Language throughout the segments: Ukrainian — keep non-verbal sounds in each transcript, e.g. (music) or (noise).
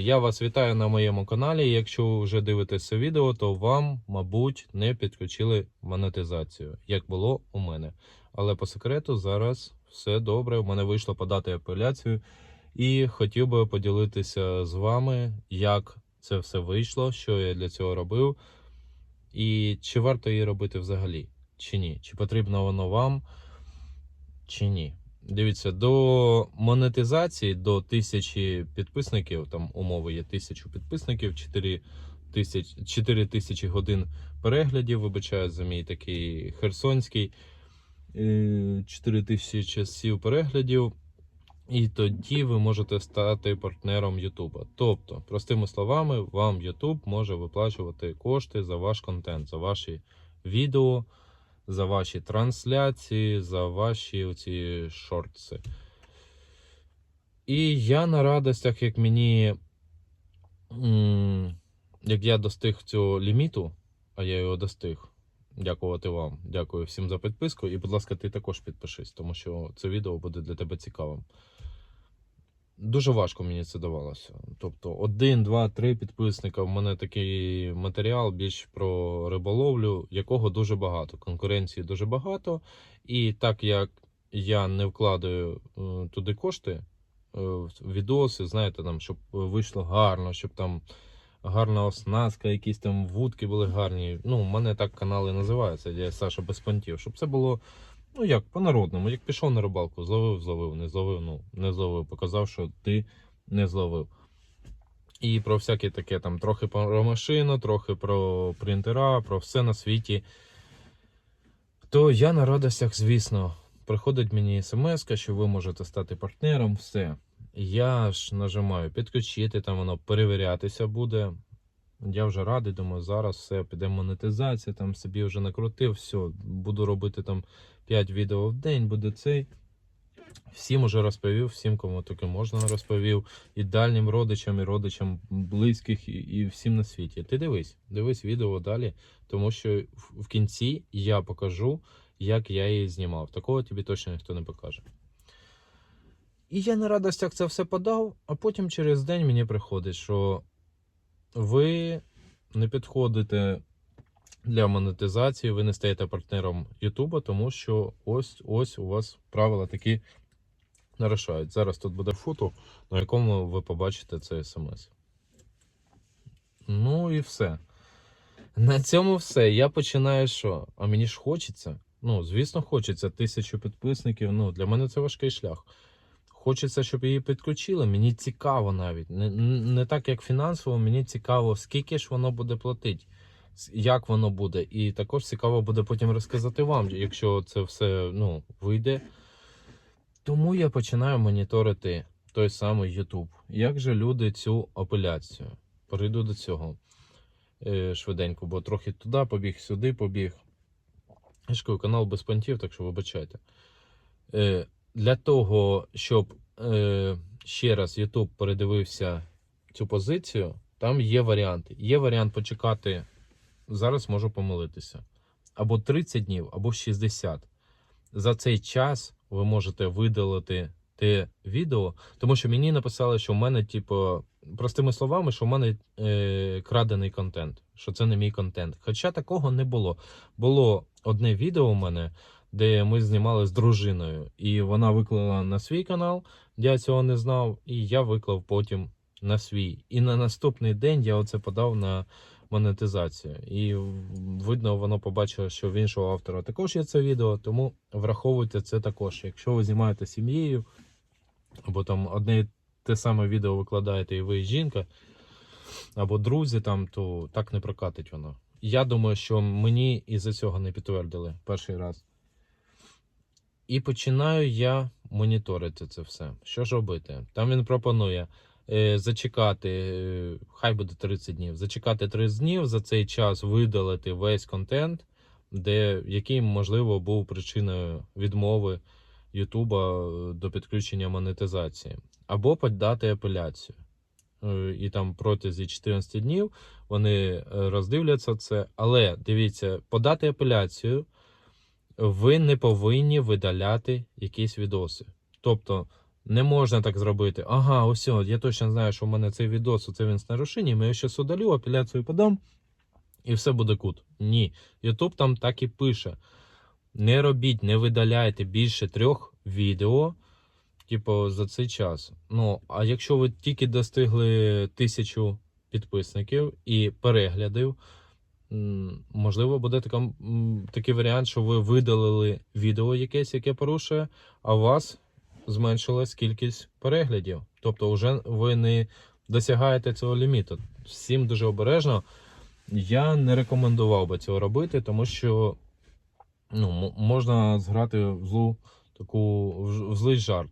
Я вас вітаю на моєму каналі. Якщо ви вже дивитесь це відео, то вам, мабуть, не підключили монетизацію, як було у мене. Але по секрету зараз все добре. У мене вийшло подати апеляцію, і хотів би поділитися з вами, як це все вийшло, що я для цього робив, і чи варто її робити взагалі, чи ні, чи потрібно воно вам, чи ні. Дивіться, до монетизації до тисячі підписників, там умови є тисячу підписників, 4 тисяч, 4 тисячі годин переглядів, вибачаю за мій такий херсонський, е, 4 тисячі часів переглядів. І тоді ви можете стати партнером Ютуба. Тобто, простими словами, вам Ютуб може виплачувати кошти за ваш контент, за ваші відео, за ваші трансляції, за ваші оці шортси. І я на радостях, як мені. Як я достиг цього ліміту, а я його достиг. Дякувати вам. Дякую всім за підписку. І, будь ласка, ти також підпишись, тому що це відео буде для тебе цікавим. Дуже важко мені це давалося. Тобто, один, два, три підписника. В мене такий матеріал більш про риболовлю, якого дуже багато. Конкуренції дуже багато. І так як я не вкладаю е, туди кошти, е, в відоси, знаєте, там, щоб вийшло гарно, щоб там гарна оснастка, якісь там вудки були гарні. Ну, у мене так канали називаються, я Саша без понтів. Щоб це було, ну як, по-народному, як пішов на рибалку, зловив, зловив, не зловив, ну, не зловив, показав, що ти не зловив. І про всяке таке там трохи про машину, трохи про принтера, про все на світі. То я на радостях, звісно, приходить мені смс, що ви можете стати партнером, все. Я ж нажимаю підключити, там воно перевірятися буде. Я вже радий, думаю, зараз все, піде монетизація, там собі вже накрутив, все, буду робити там 5 відео в день, буде цей. Всім уже розповів, всім, кому таке можна, розповів. І дальнім родичам, і родичам близьких, і, і всім на світі. Ти дивись, дивись відео далі, тому що в кінці я покажу, як я її знімав. Такого тобі точно ніхто не покаже. І я на радостях це все подав, а потім через день мені приходить, що ви не підходите для монетизації, ви не стаєте партнером Ютуба, тому що ось ось у вас правила такі нарушають. Зараз тут буде фото, на якому ви побачите це смс. Ну і все. На цьому все. Я починаю що? А мені ж хочеться. Ну, звісно, хочеться тисячу підписників. Ну, для мене це важкий шлях. Хочеться, щоб її підключили. Мені цікаво навіть. Не, не так, як фінансово, мені цікаво, скільки ж воно буде платити, як воно буде. І також цікаво буде потім розказати вам, якщо це все ну, вийде. Тому я починаю моніторити той самий YouTube. Як же люди цю апеляцію? Перейду до цього е, швиденько, бо трохи туди побіг, сюди побіг. Я ж канал без понтів, так що вибачайте. Е, для того, щоб е, ще раз YouTube передивився цю позицію, там є варіанти. Є варіант почекати, зараз можу помилитися, або 30 днів, або 60. За цей час ви можете видалити те відео, тому що мені написали, що в мене, типу, простими словами, що в мене е, крадений контент, що це не мій контент. Хоча такого не було. Було одне відео у мене, де ми знімали з дружиною, і вона виклала на свій канал, я цього не знав, і я виклав потім на свій. І на наступний день я оце подав на монетизацію. І видно, воно побачило, що в іншого автора також є це відео, тому враховуйте це також. Якщо ви знімаєте сім'єю, або там одне і те саме відео викладаєте, і ви і жінка, або друзі, там, то так не прокатить воно. Я думаю, що мені із-за цього не підтвердили перший раз. І починаю я моніторити це все. Що ж робити? Там він пропонує е, зачекати, е, хай буде 30 днів, зачекати 30 днів, за цей час видалити весь контент, де, який, можливо, був причиною відмови Ютуба е, до підключення монетизації, або подати апеляцію. Е, І там протязі 14 днів вони е, роздивляться це. Але дивіться, подати апеляцію ви не повинні видаляти якісь відоси. Тобто Не можна так зробити. Ага, ось, я точно знаю, що в мене цей відос, це він з нарушенням, я щас удалю, апеляцію подам, і все буде кут. Ні. Ютуб там так і пише. Не робіть, не видаляйте більше трьох відео, типу, за цей час. Ну, а якщо ви тільки достигли тисячу підписників і переглядів, можливо, буде така, такий варіант, що ви видалили відео якесь, яке порушує, а у вас зменшилась кількість переглядів. Тобто, вже ви не досягаєте цього ліміту. Всім дуже обережно. Я не рекомендував би цього робити, тому що ну, можна зграти в злу таку в злий жарт.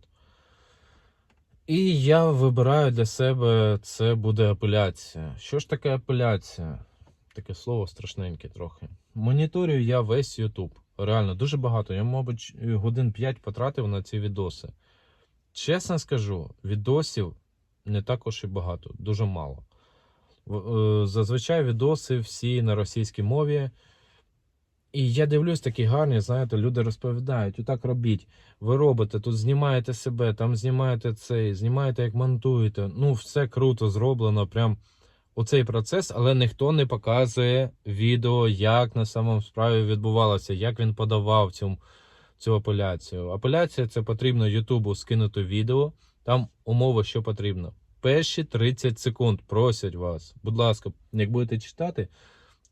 І я вибираю для себе це буде апеляція. Що ж таке апеляція? Таке слово страшненьке трохи. Моніторю я весь YouTube. Реально, дуже багато. Я, мабуть, годин 5 потратив на ці відоси. Чесно скажу, відосів не також і багато, дуже мало. Е, Зазвичай відоси всі на російській мові. І я дивлюсь такі гарні, знаєте, люди розповідають, отак робіть. Ви робите, тут знімаєте себе, там знімаєте цей, знімаєте, як монтуєте. Ну, все круто зроблено, прям оцей процес, але ніхто не показує відео, як на самому справі відбувалося, як він подавав цю, цю апеляцію. Апеляція це потрібно Ютубу скинути відео, там умови, що потрібно. Перші 30 секунд просять вас, будь ласка, як будете читати,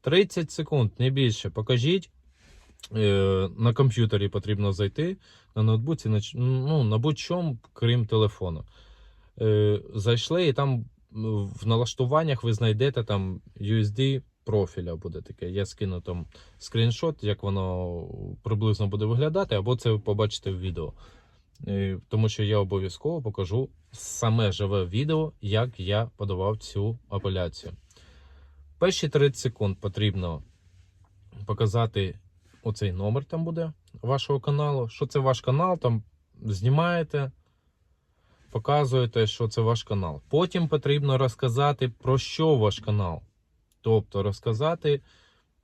30 секунд, не більше. Покажіть. Е, На комп'ютері потрібно зайти, на ноутбуці, на, ну, на будь-чому, крім телефону. Е, Зайшли і там в налаштуваннях ви знайдете там USD профіля буде таке. Я скину там скріншот, як воно приблизно буде виглядати, або це ви побачите в відео. Тому що я обов'язково покажу саме живе відео, як я подавав цю апеляцію. Перші 30 секунд потрібно показати оцей номер там буде вашого каналу. Що це ваш канал, там знімаєте, показуєте, що це ваш канал. Потім потрібно розказати, про що ваш канал. Тобто розказати,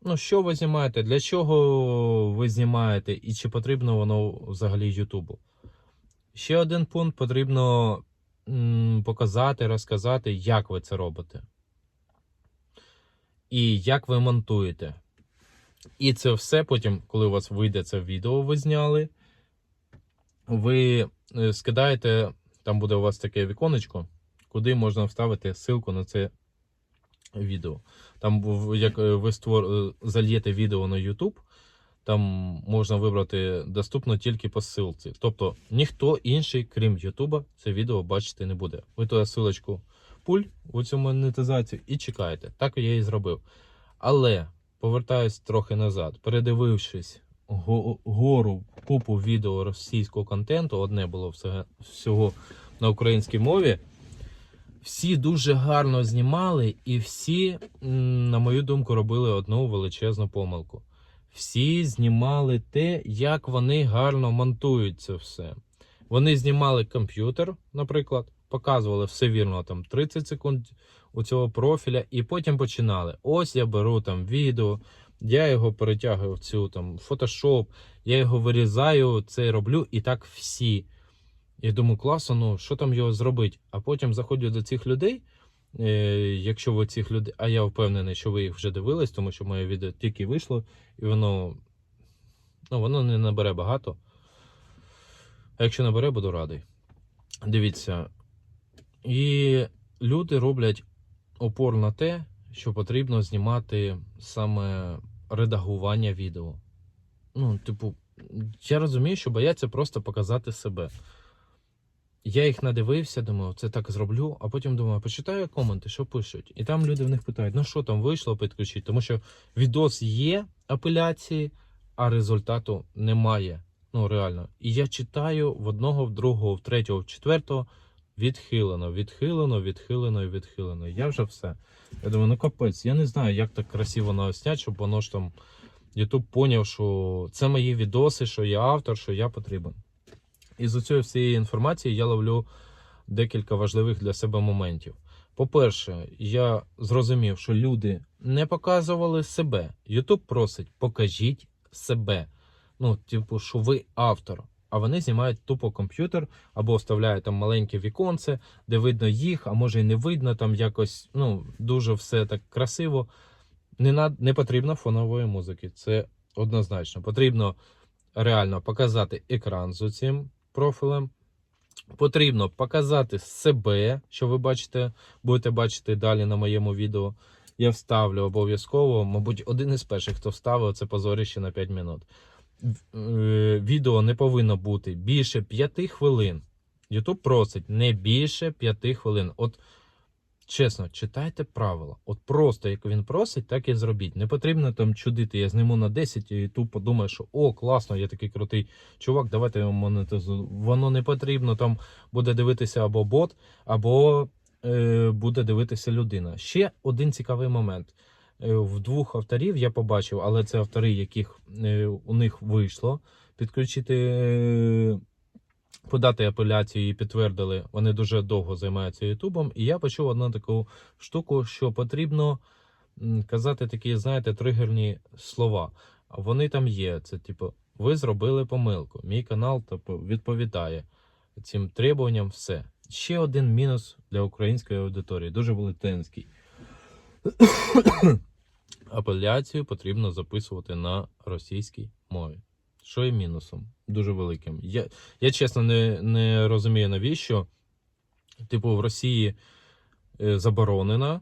ну, що ви знімаєте, для чого ви знімаєте, і чи потрібно воно взагалі Ютубу. Ще один пункт потрібно м, показати, розказати, як ви це робите. І як ви монтуєте. І це все потім, коли у вас вийде це відео, ви зняли, ви е, скидаєте, там буде у вас таке віконечко, куди можна вставити ссылку на це відео. Там, в- як е, ви створ... е, зальєте відео на YouTube, там можна вибрати доступно тільки по ссылці. Тобто ніхто інший, крім YouTube, це відео бачити не буде. Ви туди ссылочку пуль у цю монетизацію і чекаєте. Так я і зробив. Але повертаюсь трохи назад, передивившись го- гору купу відео російського контенту, одне було всього на українській мові. Всі дуже гарно знімали, і всі, на мою думку, робили одну величезну помилку. Всі знімали те, як вони гарно монтують це все. Вони знімали комп'ютер, наприклад, показували все вірно, там 30 секунд у цього профіля, і потім починали. Ось я беру там відео, я його перетягую в цю там Photoshop, я його вирізаю, це роблю, і так всі. Я думаю, класно, ну що там його зробити? А потім заходжу до цих людей. Е, якщо ви цих людей, а я впевнений, що ви їх вже дивились, тому що моє відео тільки вийшло, і воно, ну, воно не набере багато. А якщо набере, буду радий. Дивіться. І люди роблять опор на те, що потрібно знімати саме редагування відео. Ну, типу, я розумію, що бояться просто показати себе. Я їх надивився, думаю, це так зроблю, а потім думаю, почитаю коменти, що пишуть. І там люди в них питають, ну що там вийшло підключити, тому що відос є апеляції, а результату немає. Ну, реально. І я читаю в одного, в другого, в третього, в четвертого відхилено, відхилено, відхилено і відхилено. Я вже все. Я думаю, ну капець, я не знаю, як так красиво наоснять, щоб воно ж там Ютуб поняв, що це мої відоси, що я автор, що я потрібен. І з цієї всієї інформації я ловлю декілька важливих для себе моментів. По-перше, я зрозумів, що люди не показували себе. Ютуб просить, покажіть себе. Ну, типу, що ви автор. А вони знімають тупо комп'ютер або вставляють там маленьке віконце, де видно їх, а може і не видно, там якось ну, дуже все так красиво. Не, на, не потрібно фонової музики. Це однозначно. Потрібно реально показати екран з цим профілем. Потрібно показати себе, що ви бачите, будете бачити далі на моєму відео. Я вставлю обов'язково, мабуть, один із перших, хто вставив це позорище на 5 минут. Е, Відео не повинно бути більше 5 хвилин. YouTube просить не більше 5 хвилин. От чесно, читайте правила. От просто як він просить, так і зробіть. Не потрібно там чудити. Я зніму на 10 і YouTube подумає, що о, класно, я такий крутий чувак, давайте його монетизую. Воно не потрібно. Там буде дивитися або бот, або е, буде дивитися людина. Ще один цікавий момент. Е, В двох авторів я побачив, але це автори, яких е, у них вийшло підключити, е, подати апеляцію і підтвердили. Вони дуже довго займаються Ютубом. І я почув одну таку штуку, що потрібно казати такі, знаєте, тригерні слова. Вони там є. Це типу, ви зробили помилку. Мій канал типу, відповідає цим требуванням. Все. Ще один мінус для української аудиторії, дуже велетенський. Апеляцію потрібно записувати на російській мові. Що є мінусом? Дуже великим. Я, я чесно не, не розумію, навіщо. Типу, в Росії е, заборонена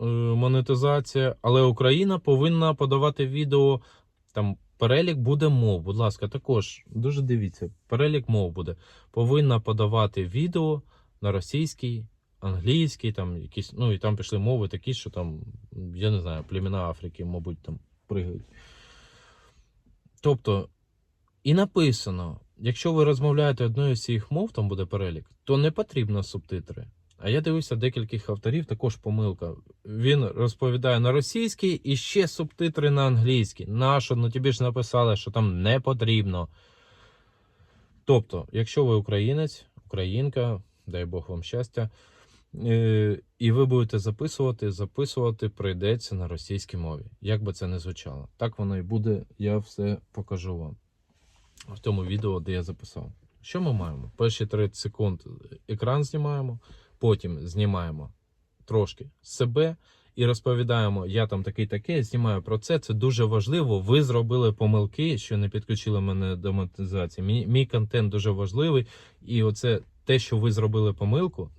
е, монетизація, але Україна повинна подавати відео. Там перелік буде мов. Будь ласка, також дуже дивіться, перелік мов буде. Повинна подавати відео на російській, англійській, там якісь, ну і там пішли мови такі, що там, я не знаю, племена Африки, мабуть, там пригають. Тобто, і написано, якщо ви розмовляєте одною з цих мов, там буде перелік, то не потрібно субтитри. А я дивився декількох авторів, також помилка. Він розповідає на російській і ще субтитри на англійській. Нащо? Ну тобі ж написали, що там не потрібно. Тобто, якщо ви українець, українка, дай Бог вам щастя, і ви будете записувати, записувати прийдеться на російській мові. Як би це не звучало. Так воно і буде, я все покажу вам в тому відео, де я записав. Що ми маємо? Перші 30 секунд екран знімаємо, потім знімаємо трошки себе і розповідаємо, я там такий такий, знімаю про це. Це дуже важливо. Ви зробили помилки, що не підключили мене до монетизації. Мій, мій контент дуже важливий, і оце те, що ви зробили помилку,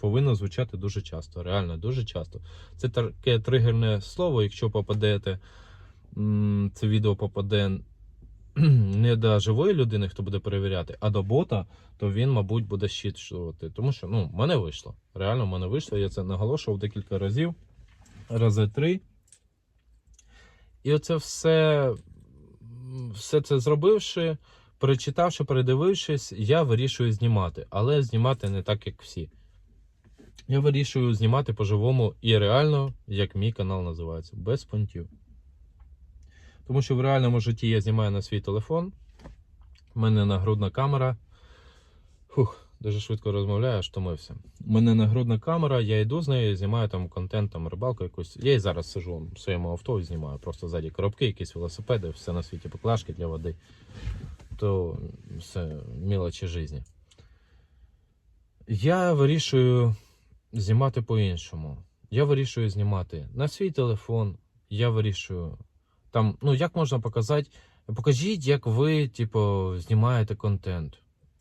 повинно звучати дуже часто. Реально, дуже часто. Це таке тригерне слово, якщо попадете, це відео попаде (clears throat) не до живої людини, хто буде перевіряти, а до бота, то він, мабуть, буде щитувати. Тому що ну, в мене вийшло. Реально, в мене вийшло. Я це наголошував декілька разів, рази три. І оце все, все це зробивши, перечитавши, передивившись, я вирішую знімати. Але знімати не так, як всі. Я вирішую знімати по-живому і реально, як мій канал називається, без понтів. Тому що в реальному житті я знімаю на свій телефон. У мене нагрудна камера. Фух, дуже швидко розмовляю, аж втомився. У мене нагрудна камера, я йду з нею, знімаю там контент, там рибалку якусь. Я і зараз сижу в своєму авто і знімаю. Просто ззаді коробки, якісь велосипеди, все на світі поклажки для води. То все мілочі житті. Я вирішую знімати по-іншому. Я вирішую знімати на свій телефон. Я вирішую там, ну як можна показати? Покажіть, як ви, типу, знімаєте контент.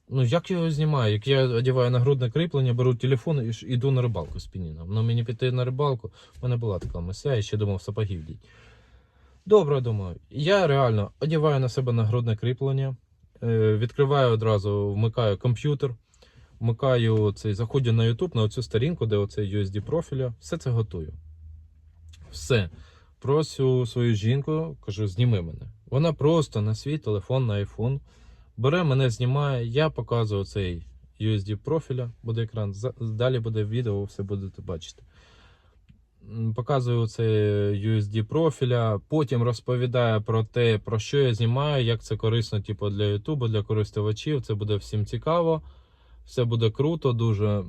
Ну, як я його знімаю? Як я одягаю нагрудне кріплення, беру телефон і іду на рибалку з пініном. Ну, мені піти на рибалку, в мене була така мисля, я ще думав сапоги вдіть. Добре, думаю. Я реально одягаю на себе нагрудне кріплення, відкриваю одразу, вмикаю комп'ютер, вмикаю цей, заходжу на YouTube, на оцю сторінку, де оцей USD профіля, все це готую. Все. Просю свою жінку, кажу, зніми мене. Вона просто на свій телефон, на iPhone бере мене, знімає, я показую цей USD профіля, буде екран. Далі буде відео, все будете бачити. Показую це USD профіля, потім розповідаю про те, про що я знімаю, як це корисно типу, для YouTube, для користувачів. Це буде всім цікаво, все буде круто, дуже.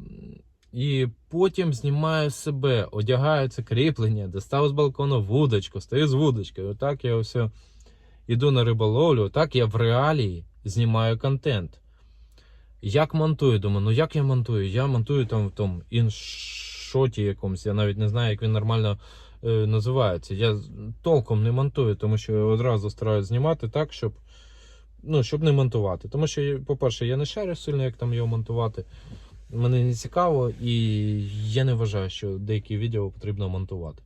І потім знімаю себе, одягаю це кріплення, достав з балкону вудочку, стою з вудочкою. Отак я ось іду на риболовлю, так я в реалії знімаю контент. Як монтую? Думаю, ну як я монтую? Я монтую там в тому іншоті якомусь, я навіть не знаю, як він нормально е, називається. Я толком не монтую, тому що одразу стараюсь знімати так, щоб, ну, щоб не монтувати. Тому що, по-перше, я не шарю сильно, як там його монтувати. Мені не цікаво, і я не вважаю, що деякі відео потрібно монтувати.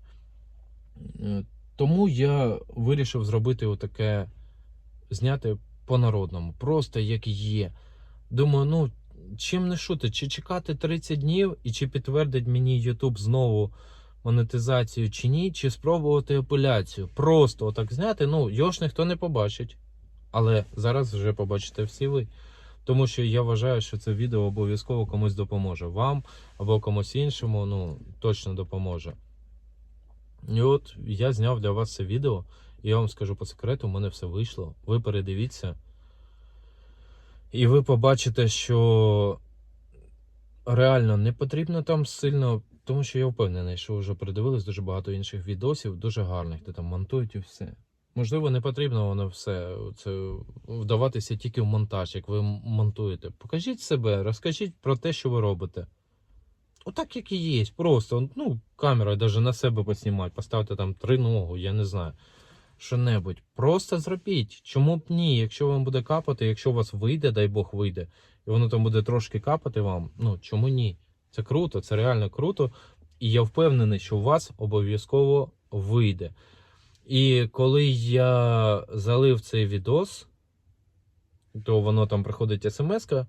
Е, Тому я вирішив зробити отаке, зняти по-народному, просто як є. Думаю, ну чим не шути, чи чекати 30 днів і чи підтвердить мені YouTube знову монетизацію чи ні, чи спробувати апеляцію. Просто отак зняти. Ну, його ж ніхто не побачить. Але зараз вже побачите всі ви. Тому що я вважаю, що це відео обов'язково комусь допоможе. Вам або комусь іншому, ну, точно допоможе. І от я зняв для вас це відео. І я вам скажу по секрету, у мене все вийшло. Ви передивіться. І ви побачите, що реально не потрібно там сильно, тому що я впевнений, що вже передивились дуже багато інших відосів, дуже гарних, де там монтують і все. Можливо, не потрібно воно все це вдаватися тільки в монтаж, як ви монтуєте. Покажіть себе, розкажіть про те, що ви робите. Отак, як і є. Просто, ну, камерою навіть на себе поснімати, поставте там три ногу, я не знаю. Що-небудь. Просто зробіть. Чому б ні? Якщо вам буде капати, якщо у вас вийде, дай Бог вийде, і воно там буде трошки капати вам, ну чому ні? Це круто, це реально круто. І я впевнений, що у вас обов'язково вийде. І коли я залив цей відос, то воно там приходить смс-ка.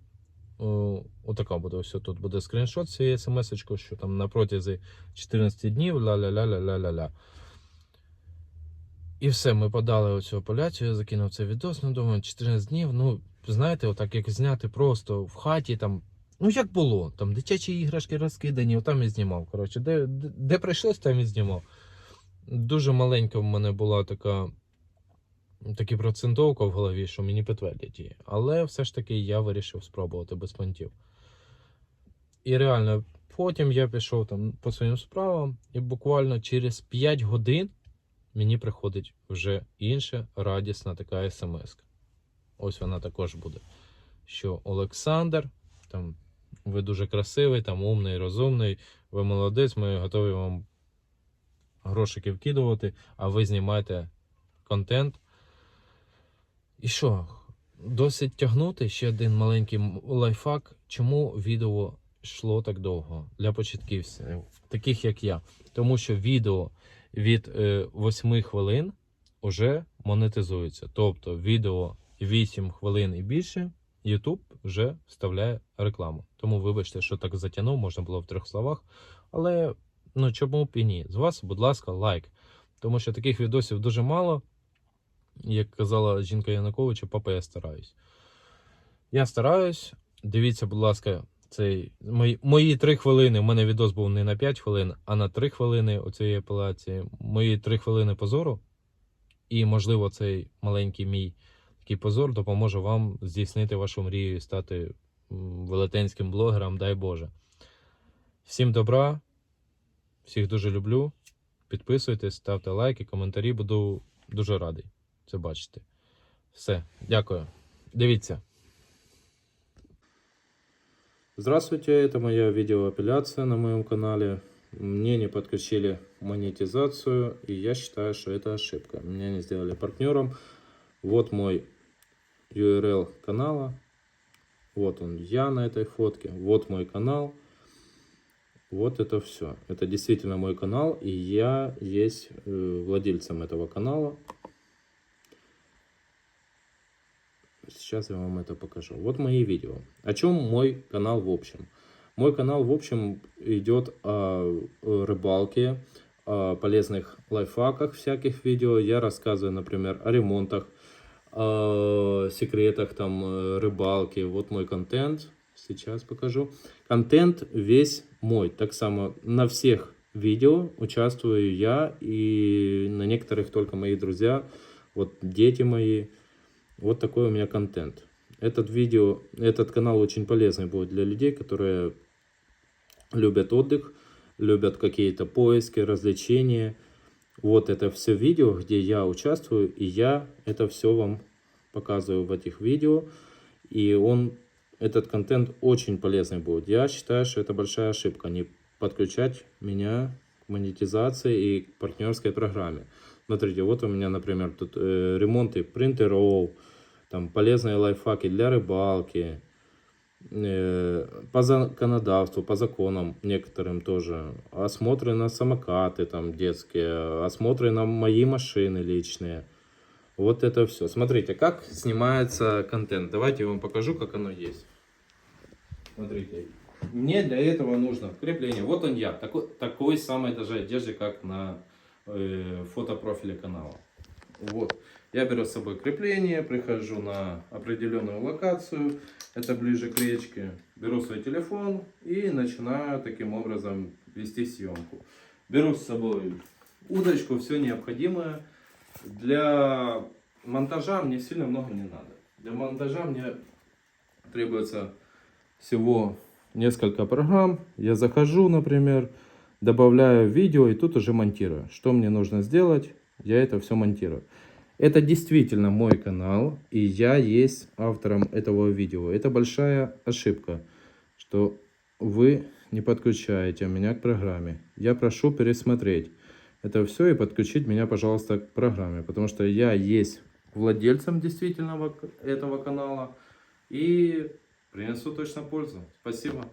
О, Отака буде ось тут буде скріншот цієї смс що там на протязі 14 днів ля-ля-ля-ля-ля-ля-ля. І все, ми подали оцю апеляцію, я закинув цей відос, ну думаю, 14 днів. Ну, знаєте, отак як зняти просто в хаті там. Ну, як було, там дитячі іграшки розкидані, отам і знімав. Коротше, де, де прийшлось, там і знімав. Дуже маленька в мене була така, такі процентовка в голові, що мені підтвердять її. Але все ж таки я вирішив спробувати без понтів. І реально, потім я пішов там по своїм справам, і буквально через 5 годин мені приходить вже інша радісна така смс. Ось вона також буде. Що Олександр, там, ви дуже красивий, там умний, розумний, ви молодець, ми готові вам грошики вкидувати, а ви знімаєте контент. І що? Досить тягнути ще один маленький лайфхак, чому відео йшло так довго для початківців, таких як я. Тому що відео від е, 8 хвилин вже монетизується. Тобто відео 8 хвилин і більше, YouTube вже вставляє рекламу. Тому вибачте, що так затягнув, можна було в трьох словах. Але ну чому б і ні? З вас, будь ласка, лайк. Тому що таких відосів дуже мало. Як казала жінка Януковича, папа, я стараюсь. Я стараюсь. Дивіться, будь ласка, цей мої, мої 3 хвилини. У мене відос був не на 5 хвилин, а на 3 хвилини оцієї апелації. Мої 3 хвилини позору. І, можливо, цей маленький мій такий позор допоможе вам здійснити вашу мрію і стати велетенським блогером, дай Боже. Всім добра, всіх дуже люблю. Підписуйтесь, ставте лайки, коментарі. Буду дуже радий це бачити. Все, дякую. Дивіться. Здравствуйте, это моя видеоапелляция на моем канале. Мне не подключили монетизацию, и я считаю, что это ошибка. Меня не сделали партнером. Вот мой URL канала. Вот он, я на этой фотке. Вот мой канал. Вот это все. Это действительно мой канал, и я есть э, владельцем этого канала. Сейчас я вам это покажу. Вот мои видео. О чем мой канал в общем? Мой канал в общем идет о рыбалке, о полезных лайфхаках всяких видео. Я рассказываю, например, о ремонтах, о секретах там рыбалки. Вот мой контент. Сейчас покажу. Контент весь мой. Так само на всех видео участвую я и на некоторых только мои друзья, вот дети мои. Вот такой у меня контент. Этот видео, этот канал очень полезный будет для людей, которые любят отдых, любят какие-то поиски, развлечения. Вот это все видео, где я участвую, и я это все вам показываю в этих видео. И он, этот контент очень полезный будет. Я считаю, что это большая ошибка, не подключать меня к монетизации и к партнерской программе. Смотрите, вот у меня, например, тут э, ремонты принтеров, там полезные лайфхаки для рыбалки, э, по законодавству, по законам некоторым тоже, осмотры на самокаты там детские, осмотры на мои машины личные. Вот это все. Смотрите, как снимается контент. Давайте я вам покажу, как оно есть. Смотрите. Мне для этого нужно крепление. Вот он я, такой, такой самой даже одежде, как на э, фотопрофиле канала. Вот. Я беру с собой крепление, прихожу на определенную локацию, это ближе к речке, беру свой телефон и начинаю таким образом вести съемку. Беру с собой удочку, все необходимое. Для монтажа мне сильно много не надо. Для монтажа мне требуется всего несколько программ. Я захожу, например, добавляю видео и тут уже монтирую. Что мне нужно сделать? Я это все монтирую. Это действительно мой канал, и я есть автором этого видео. Это большая ошибка, что вы не подключаете меня к программе. Я прошу пересмотреть это все и подключить меня, пожалуйста, к программе, потому что я есть владельцем действительного к- этого канала и принесу точно пользу. Спасибо.